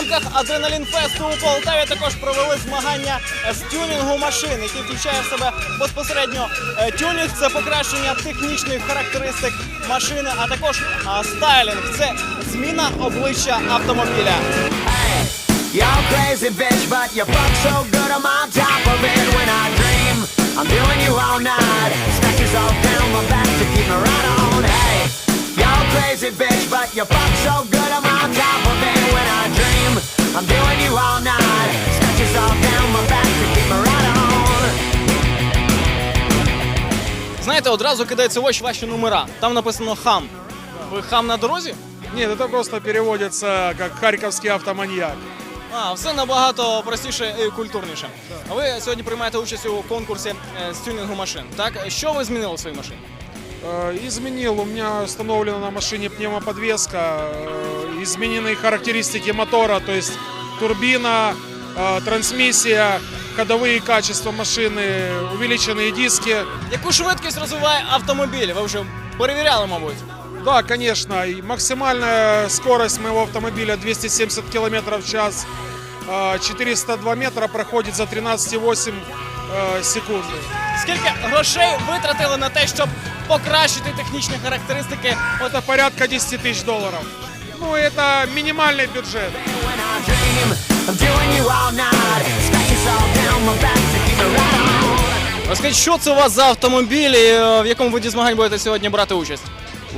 Рамках Адреналін Фесту у Полтаві також провели змагання з тюнінгу машин, які включає в себе безпосередньо е, тюнінг, це покращення технічних характеристик машини, а також стайлінг. Це зміна обличчя автомобіля. Crazy bitch, but you fuck so good I'm doing you all night. Scratches all down my back to keep me right on. Знаєте, одразу кидається в очі ваші номера. Там написано хам. Ви хам на дорозі? Нет, это просто переводится как харьковский автоманьяк. А, все набагато простіше і культурніше. А ви сьогодні приймаєте участь у конкурсі е, з тюнінгу машин. Так, що ви змінили в своїй машині? Э, Изменил, у меня установлена на машине пневмоподвеска, э, изменены характеристики мотора, то есть турбина, э, трансмиссия, ходовые качества машины, увеличенные диски. Яку швидкість розвиває автомобіль? Ви вже перевіряли, мабуть. Да, конечно, и максимальная скорость моего автомобиля 270 км в час, э, 402 метра проходит за 13,8 э, секунды. Скільки грошей витратили на те, щоб покращити технічні характеристики? Это порядка 10 тысяч долларов. Ну, это минимальный бюджет. When I dream, I'm doing you all night. Scratches all down my back to keep me right on. Розкажіть, що це у вас за автомобіль, і е, в якому виді змагань будете сьогодні брати участь?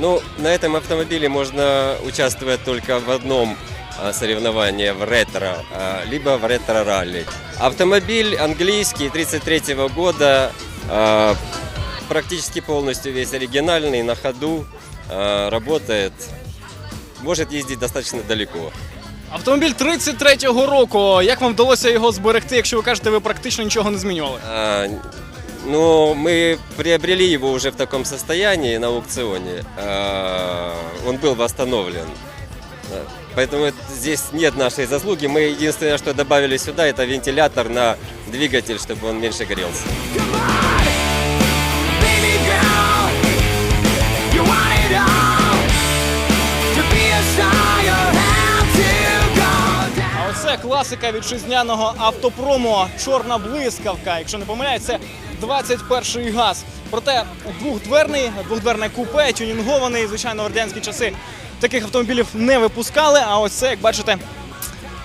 Ну, на этом автомобиле можно участвовать только в одном а, соревновании в ретро, а, либо в ретро-ралли. Автомобиль английский 33 года, а, практически полностью весь оригинальный, на ходу, а, работает, может ездить достаточно далеко. Автомобіль 33-го року. Як вам вдалося його зберегти, якщо ви кажете, ви практично нічого не змінювали? А, Ну, мы приобрели его уже в таком состоянии на аукционе. А, Он был восстановлен. Да. Поэтому это- здесь нет нашей заслуги. Мы единственное, что добавили сюда, это вентилятор на двигатель, чтобы он меньше грелся. Baby girl, you want it all. To be a star, you have to go down. А оце класика вітчизняного автопрому Чорна блискавка. Якщо не помиляюсь, це 21-й газ. Проте двохдверний, двохдверне купе, тюнінгований. Звичайно, в радянські часи таких автомобілів не випускали. А ось це, як бачите,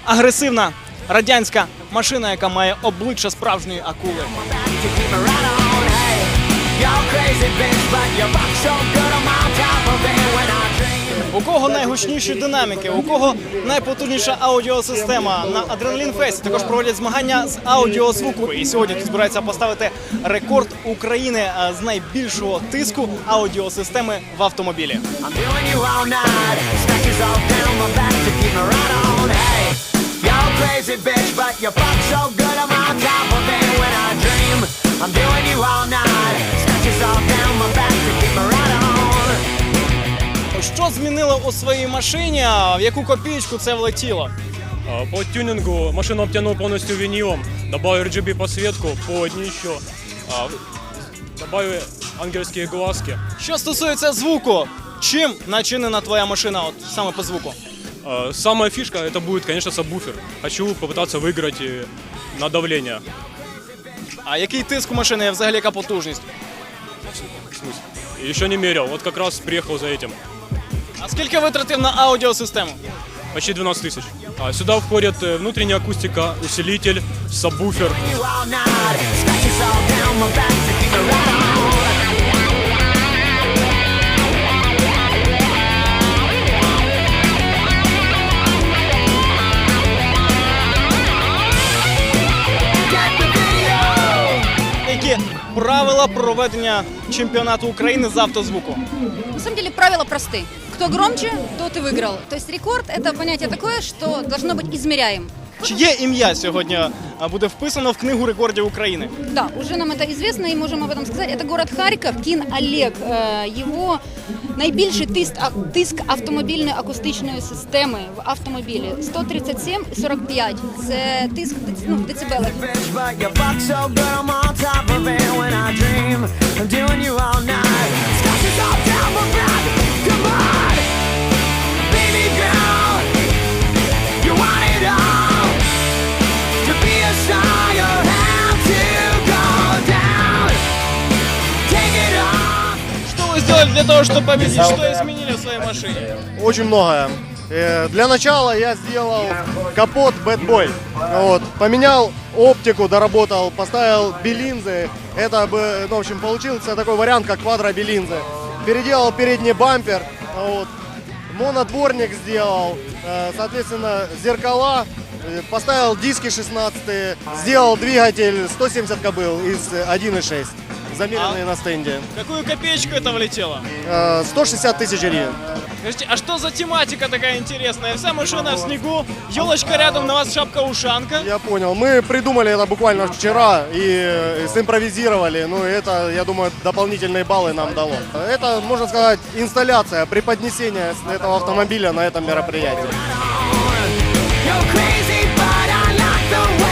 агресивна радянська машина, яка має обличчя справжньої акули. You're crazy bitch, but you rock so good I'm on top of it when I. У кого найгучніші динаміки, у кого найпотужніша аудіосистема на Адреналін Фесті також проводять змагання з аудіозвуку. І сьогодні тут збираються поставити рекорд України е, з найбільшого тиску аудіосистеми в автомобілі. Crazy bitch, but you fuck so good I'm on top of it when I dream. I'm doing you Що змінили у своїй машині? а В яку копійку це влетіло? А, По тюнингу машину обтянул полностью винилом, добавил RGB подсветку по днищу, а, добавил ангельские глазки. Що стосується звуку, чим начинена твоя машина? От саме по звуку? А, Самая фишка это будет, конечно, сабвуфер. Хочу попытаться выиграть и на давление. А який тиск у машини? і Взагалі яка потужність? В смысле? Еще не мерил, вот как раз приехал за этим. А скільки витратив на аудіосистему? Почти 12 тысяч. А, Сюда входит э, внутренняя акустика, усилитель, сабвуфер. You all night. Scratches all down my back to keep me right правила проведення чемпіонату України з автозвуку? На самом деле правила просты. Кто громче, тот и выиграл. То есть рекорд – это понятие такое, что должно быть измеряем. Чиє ім'я сьогодні а, буде вписано в книгу рекордів України? Да, уже нам это известно и можем об этом сказать. Это город Харьков, Кін Олег. Е, Його найбільший тиск, а- тиск автомобільної акустичної системи в автомобілі 137 і 45. Це тиск в дец- ну, в децибелах. bitch, but you fuck so good I'm on top of it when I dream. I'm doing you all night. Scratches all down my back. Сделали для того, чтобы победить? Что изменили в своей машине? Очень многое. Э, Для начала я сделал капот Bad Boy. Вот. Поменял оптику, доработал, поставил белинзы. Это бы, ну, в общем, получился такой вариант, как квадро белинзы. Переделал передний бампер. Вот. Монодворник сделал. Э, Соответственно, зеркала. Э, Поставил диски 16 Сделал двигатель 170 кобыл из 1.6. Замеренные на стенде. Какую копеечку это влетело? Э, 160 тысяч гривен. Скажите, а что за тематика такая интересная? Вся машина в снегу, елочка рядом, на вас шапка-ушанка. Я понял. Мы придумали это буквально вчера и э, симпровизировали. Ну, это, я думаю, дополнительные баллы нам дало. Это, можно сказать, инсталляция, преподнесение этого автомобиля на этом мероприятии. You're crazy, but I like the way